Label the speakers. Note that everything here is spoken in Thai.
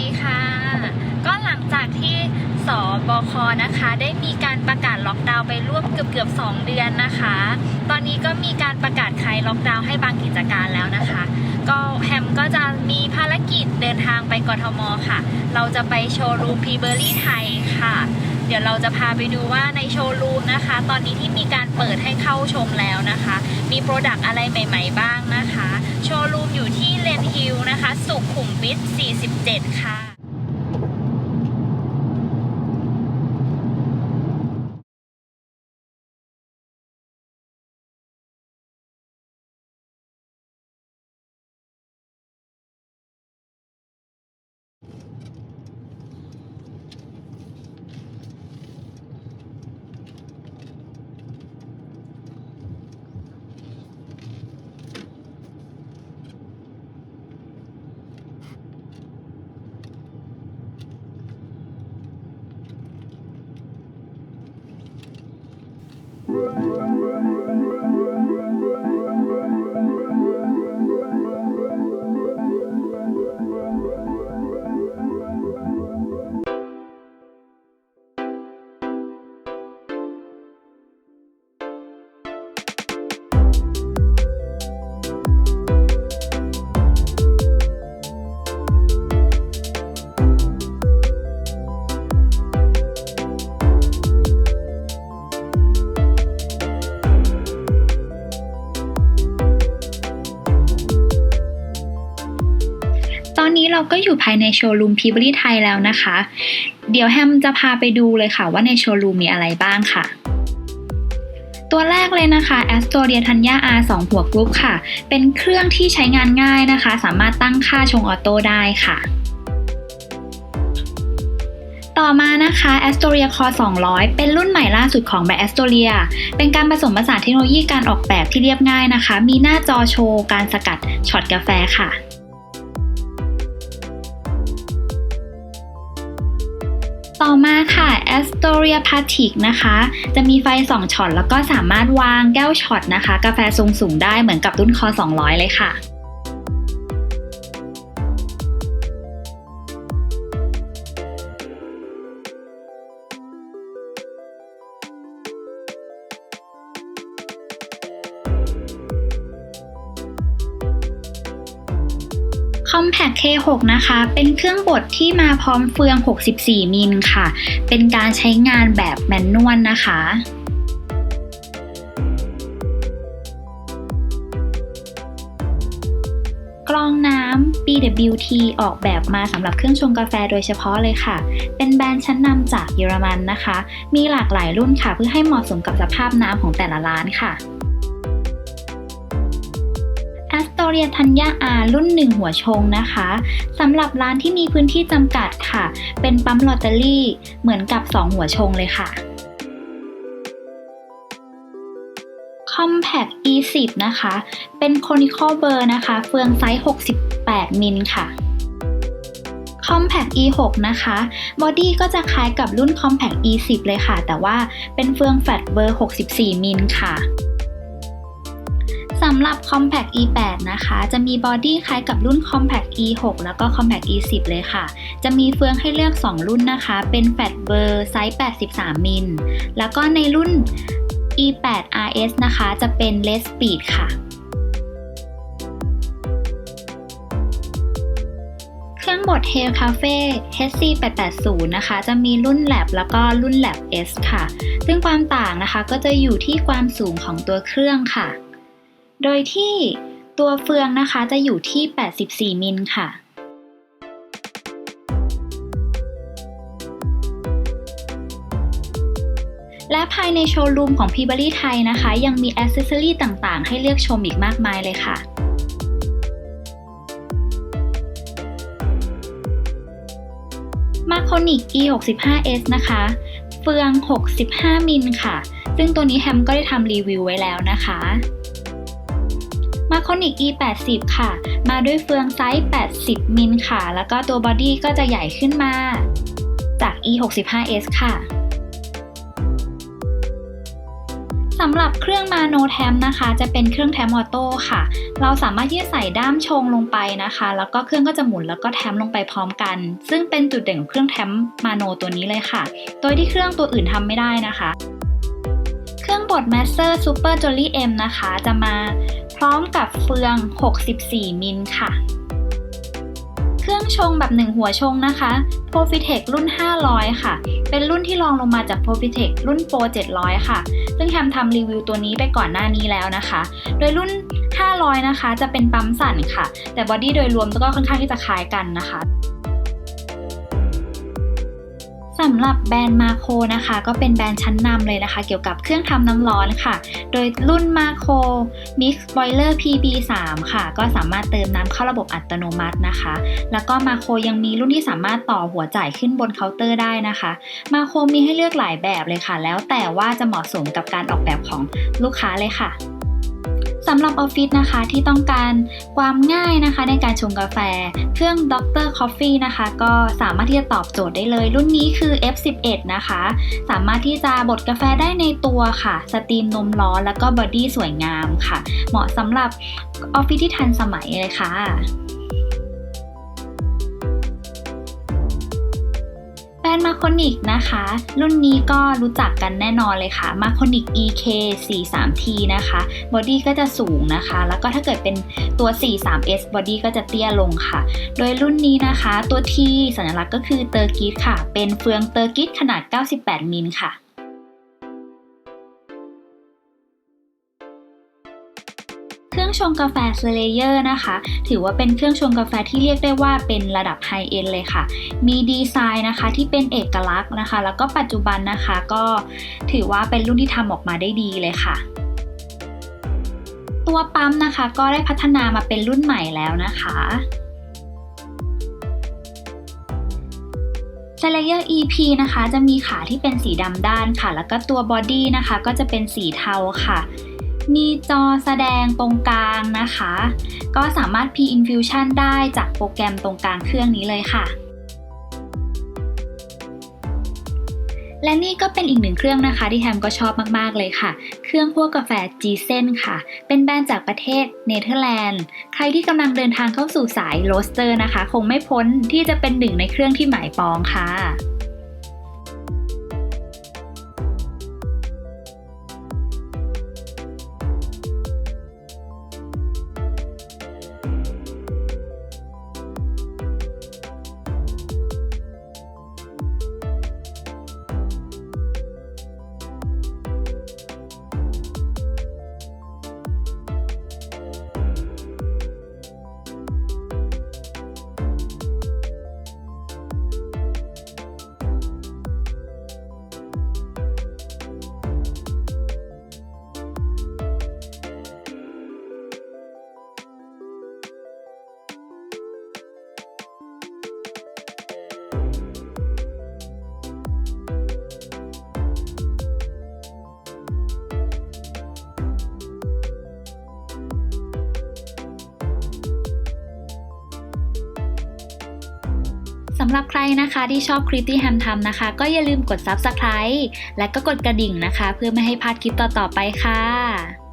Speaker 1: ดีค่ะ ก็หลังจากที่สบคนะคะ ได้มีการประกาศล็อกดาวน์ไปร่วมเกือบเกือบสองเดือนนะคะ ตอนนี้ก็มีการประกาศคลายล็อกดาวน์ให้บางกิจการแล้วนะคะ ก็แฮมก็จะมีภารกิจเดินทางไปกทมค่ะ เราจะไปโชว์รูมพีเบอรี่ไทยค่ะ เดี๋ยวเราจะพาไปดูว่าในโชว์รูมนะคะ ตอนนี้ที่มีการเปิดให้เข้าชมแล้วนะคะ มีโปรดักต์อะไรใหม่ ๆ บ้างนะคะ โชว์รูมอยู่ที่เลนฮิลนะคะ สุขุมวิท 47 ค่ะ ตอ นี้เราก็อยู่ภายในโชว์รูมพีบรี่ไทยแล้วนะคะ เดี๋ยวแฮมจะพาไปดูเลยค่ะว่าในโชว์รูมมีอะไรบ้างค่ะตัวแรกเลยนะคะ a s t o r i a t a n y a R2 หัวกรุ๊ปค่ะ เป็นเครื่องที่ใช้งานง่ายนะคะ สามารถตั้งค่าชงออโต้ได้ค่ะ ต่อมานะคะ Astoria Core 200 เป็นรุ่นใหม่ล่าสุดของแบรนด์ Astoria เป็นการผสมผสานเทคโนโลยีการออกแบบที่เรียบง่ายนะคะ มีหน้าจอโชว์การสกัดช็อตกาแฟค่ะ ต่อมาค่ะ Astoria p a t i c นะคะ จะมีไฟ 2ช็อตแล้วก็สามารถวางแก้วช็อตนะคะ กาแฟทรงสูงได้เหมือนกับรุ่นคอ200 เลยค่ะ Compact K6 นะคะ เป็นเครื่องบดที่มาพร้อมเฟือง 64 มิลค่ะ เป็นการใช้งานแบบแมนนวลนะคะกรองน้ำ BWT ออกแบบมาสำหรับเครื่องชงกาแฟโดยเฉพาะเลยค่ะ เป็นแบรนด์ชั้นนำจากเยอรมันนะคะ มีหลากหลายรุ่นค่ะ เพื่อให้เหมาะสมกับสภาพน้ำของแต่ละร้านค่ะ a s t o r i a t a n y a R รุ่น1หัวชงนะคะสำหรับร้านที่มีพื้นที่จำกัดค่ะ เป็นปั๊มลอตเตอรี่เหมือนกับ 2 หัวชงเลยค่ะ Compact E10 นะคะ เป็น conical burr นะคะ เฟืองไซส์ 68 มิลค่ะ Compact E6 นะคะ บอดี้ก็จะคล้ายกับรุ่น Compact E10 เลยค่ะ แต่ว่าเป็นเฟืองแฟลตเบอร์ 64 มิลค่ะำหรับ Compact E8 นะคะ จะมีบอดี้คล้ายกับรุ่น Compact E6 แล้วก็ Compact E10 เลยค่ะ จะมีเฟืองให้เลือก 2 รุ่นนะคะ เป็นแฟตเบอร์ไซส์ 83 มิล แล้วก็ในรุ่น E8 RS นะคะ จะเป็น Less Speed ค่ะเครื่องบด Hail Cafe HC880 นะคะ จะมีรุ่น Lab แล้วก็รุ่น Lab S ค่ะ ซึ่งความต่างนะคะก็จะอยู่ที่ความสูงของตัวเครื่องค่ะ โดยที่ตัวเฟืองนะคะจะอยู่ที่ 84 มิลค่ะ และภายในโชว์รูมของ p ีบ b รี่ไทยนะคะ ยังมีอ c เซสซอรีต่างๆ ให้เลือกชมอีกมากมายเลยค่ะ m a c o n i c E65S นะคะ เฟือง 65 มิลค่ะ ซึ่งตัวนี้แฮมก็ได้ทำรีวิวไว้แล้วนะคะ m a c o n i c E80 ค่ะ มาด้วยเฟืองไซส์ 80 มิลค่ะ แล้วก็ตัวบอดี้ก็จะใหญ่ขึ้นมา จาก E65S ค่ะสสำหรับเครื่องมาโนแทมนะคะ จะเป็นเครื่องแทมออโต้ค่ะ เราสามารถที่จะใส่ด้ามชงลงไปนะคะ แล้วก็เครื่องก็จะหมุนแล้วก็แทมลงไปพร้อมกัน ซึ่งเป็นจุดเด่นของเครื่องแทมมาโนตัวนี้เลยค่ะ โดยที่เครื่องตัวอื่นทำไม่ได้นะคะ เครื่องบด Master Super Jolly M นะคะ จะมา พร้อมกับเฟือง 64 มิลค่ะ เครื่องชงแบบหนึ่งหัวชงนะคะ Profitec รุ่น 500 ค่ะ เป็นรุ่นที่รองลงมาจาก Profitec รุ่น Pro 700 ค่ะ ซึ่งแฮมทำรีวิวตัวนี้ไปก่อนหน้านี้แล้วนะคะ โดยรุ่น 500 นะคะ จะเป็นปั๊มสั่นค่ะ แต่บอดี้โดยรวมก็ค่อนข้างที่จะคล้ายกันนะคะ สำหรับแบรนด์มาโคนะคะ ก็เป็นแบรนด์ชั้นนำเลยนะคะ เกี่ยวกับเครื่องทำน้ำร้อนค่ะ โดยรุ่นมาโค Mix Boiler PB3 ค่ะ ก็สามารถเติมน้ำเข้าระบบอัตโนมัตินะคะ แล้วก็มาโคยังมีรุ่นที่สามารถต่อหัวจ่ายขึ้นบนเคาน์เตอร์ได้นะคะมาโคมีให้เลือกหลายแบบเลยค่ะ แล้วแต่ว่าจะเหมาะสมกับการออกแบบของลูกค้าเลยค่ะ สำหรับออฟฟิศนะคะที่ต้องการความง่ายนะคะในการชงกาแฟ เครื่อง Dr. Coffee นะคะ ก็สามารถที่จะตอบโจทย์ได้เลย รุ่นนี้คือ F11 นะคะ สามารถที่จะบดกาแฟได้ในตัวค่ะ สตรีมนมร้อนแล้วก็บอดี้สวยงามค่ะ เหมาะสำหรับออฟฟิศที่ทันสมัยเลยค่ะ นด์มาคอนิกนะคะ รุ่นนี้ก็รู้จักกันแน่นอนเลยค่ะมาคอนิก EK 43T นะคะบอดี้ก็จะสูงนะคะ แล้วก็ถ้าเกิดเป็นตัว 43S บอดี้ก็จะเตี้ยลงค่ะ โดยรุ่นนี้นะคะตัว T สัญลักษณ์ก็คือเตอร์กิสค่ะ เป็นเฟืองเตอร์กิสขนาด 98 มิลค่ะ รื่องชงกาแฟเซเลเยอร์นะคะ ถือว่าเป็นเครื่องชงกาแฟที่เรียกได้ว่าเป็นระดับไฮเอ็นเลยค่ะ มีดีไซน์นะคะที่เป็นเอกลักษณ์นะคะ แล้วก็ปัจจุบันนะคะก็ถือว่าเป็นรุ่นที่ทำออกมาได้ดีเลยค่ะตัวปั๊มนะคะก็ได้พัฒนามาเป็นรุ่นใหม่แล้วนะคะ s l a y e r EP นะคะ จะมีขาที่เป็นสีดำด้านค่ะ แล้วก็ตัวบอดี้นะคะ ก็จะเป็นสีเทาค่ะ มีจอแสดงตรงกลางนะคะ ก็สามารถ P-Infusion ได้จากโปรแกรมตรงกลางเครื่องนี้เลยค่ะ และนี่ก็เป็นอีกหนึ่งเครื่องนะคะที่แฮมก็ชอบมากๆเลยค่ะ เครื่องคั่วกาแฟ G เซนค่ะ เป็นแบรนด์จากประเทศเนเธอร์แลนด์ ใครที่กำลังเดินทางเข้าสู่สายโรสเตอร์นะคะ คงไม่พ้นที่จะเป็นหนึ่งในเครื่องที่หมายปองค่ะำหรับใครนะคะที่ชอบคลิปที่แฮมทำนะคะ ก็อย่าลืมกด Subscribe และก็กดกระดิ่งนะคะ เพื่อไม่ให้พลาดคลิปต่อๆไปค่ะ